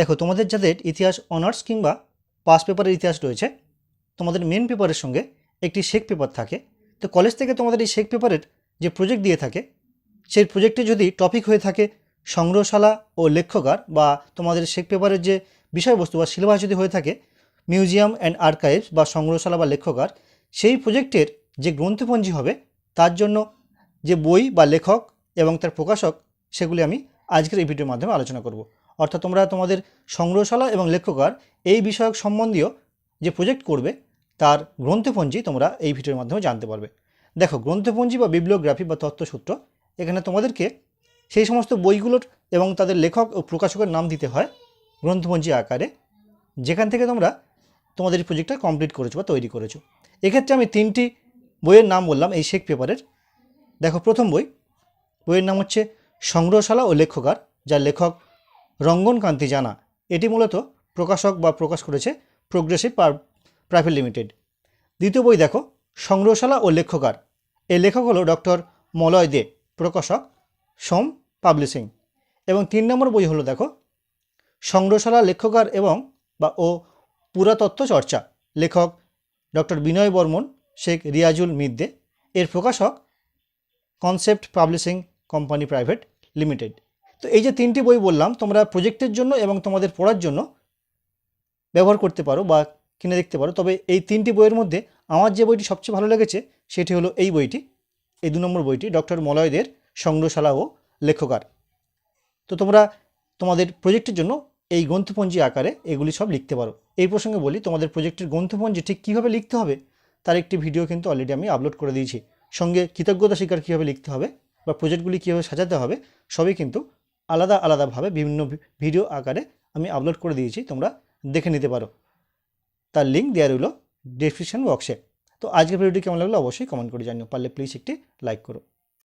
দেখো, তোমাদের যাদের ইতিহাস অনার্স কিংবা পাস পেপারের ইতিহাস রয়েছে, তোমাদের মেন পেপারের সঙ্গে একটি শেক পেপার থাকে। তো কলেজ থেকে তোমাদের এই শেক পেপারের যে প্রজেক্ট দিয়ে থাকে, সেই প্রজেক্টে যদি টপিক হয়ে থাকে সংগ্রহশালা ও লেখ্যকার বা তোমাদের শেক পেপারের যে বিষয়বস্তু বা সিলেবাস যদি হয়ে থাকে মিউজিয়াম অ্যান্ড আর্কাইভস বা সংগ্রহশালা বা লেখ্যকার সেই প্রজেক্টের যে গ্রন্থপঞ্জি হবে, তার জন্য যে বই বা লেখক এবং তার প্রকাশক, সেগুলি আমি আজকের এই ভিডিওর মাধ্যমে আলোচনা করব। অর্থাৎ তোমরা তোমাদের সংগ্রহশালা এবং লেখকার এই বিষয়ক সম্বন্ধীয় যে প্রজেক্ট করবে, তার গ্রন্থপঞ্জি তোমরা এই ভিডিওর মাধ্যমে জানতে পারবে। দেখো, গ্রন্থপঞ্জি বা বিবলিওগ্রাফি বা তত্ত্বসূত্র এখানে তোমাদেরকে সেই সমস্ত বইগুলোর এবং তাদের লেখক ও প্রকাশকের নাম দিতে হয় গ্রন্থপঞ্জি আকারে, যেখান থেকে তোমরা তোমাদের প্রজেক্টটা কমপ্লিট করেছ বা তৈরি করেছ। এক্ষেত্রে আমি তিনটি বইয়ের নাম বললাম, এই শেখ পেপারের। দেখো, প্রথম বই, বইয়ের নাম হচ্ছে সংগ্রহশালা ও লেখকার, যার লেখক রঙ্গন কান্তি জানা। এটি মূলত প্রকাশক বা প্রকাশ করেছে প্রোগ্রেসিভ প্রাইভেট লিমিটেড দ্বিতীয় বই দেখো, সংগ্রহশালা ও লেখকার। এই লেখক হলো ডক্টর মলয় দে, প্রকাশক সোম পাবলিশিং। এবং তিন নম্বর বই হলো দেখো, সংগ্রহশালা, লেখকার এবং বা ও পুরাতত্ত্ব চর্চা। লেখক ডক্টর বিনয় বর্মন, শেখ রিয়াজুল মিদ্দে। এর প্রকাশক concept publishing company private limited. তো এই যে তিনটি বই বললাম, তোমরা প্রজেক্টের জন্য এবং তোমাদের পড়ার জন্য ব্যবহার করতে পারো বা কিনে দেখতে পারো। তবে এই তিনটি বইয়ের মধ্যে আমার যে বইটি সবচেয়ে ভালো লেগেছে, সেটি হলো এই বইটি। এই দু নম্বর বইটি, ডক্টর মলয়দের সংগ্রহশালা ও লেখকার। তো তোমরা তোমাদের প্রজেক্টের জন্য এই গ্রন্থপঞ্জি আকারে এগুলি সব লিখতে পারো। এই প্রসঙ্গে বলি, তোমাদের প্রজেক্টের গ্রন্থপঞ্জি ঠিক কীভাবে লিখতে হবে, তার একটি ভিডিও কিন্তু অলরেডি আমি আপলোড করে দিয়েছি। সঙ্গে কৃতজ্ঞতা স্বীকার কীভাবে লিখতে হবে বা প্রজেক্টগুলি কীভাবে সাজাতে হবে, সবই কিন্তু আলাদা আলাদাভাবে বিভিন্ন ভিডিও আকারে আমি আপলোড করে দিয়েছি, তোমরা দেখে নিতে পারো। তার লিঙ্ক দেওয়া রইল ডিসক্রিপশন বক্সে তো আজকের ভিডিওটি কেমন লাগল অবশ্যই কমেন্ট করে জানিও। পারলে প্লিজ একটি লাইক করো।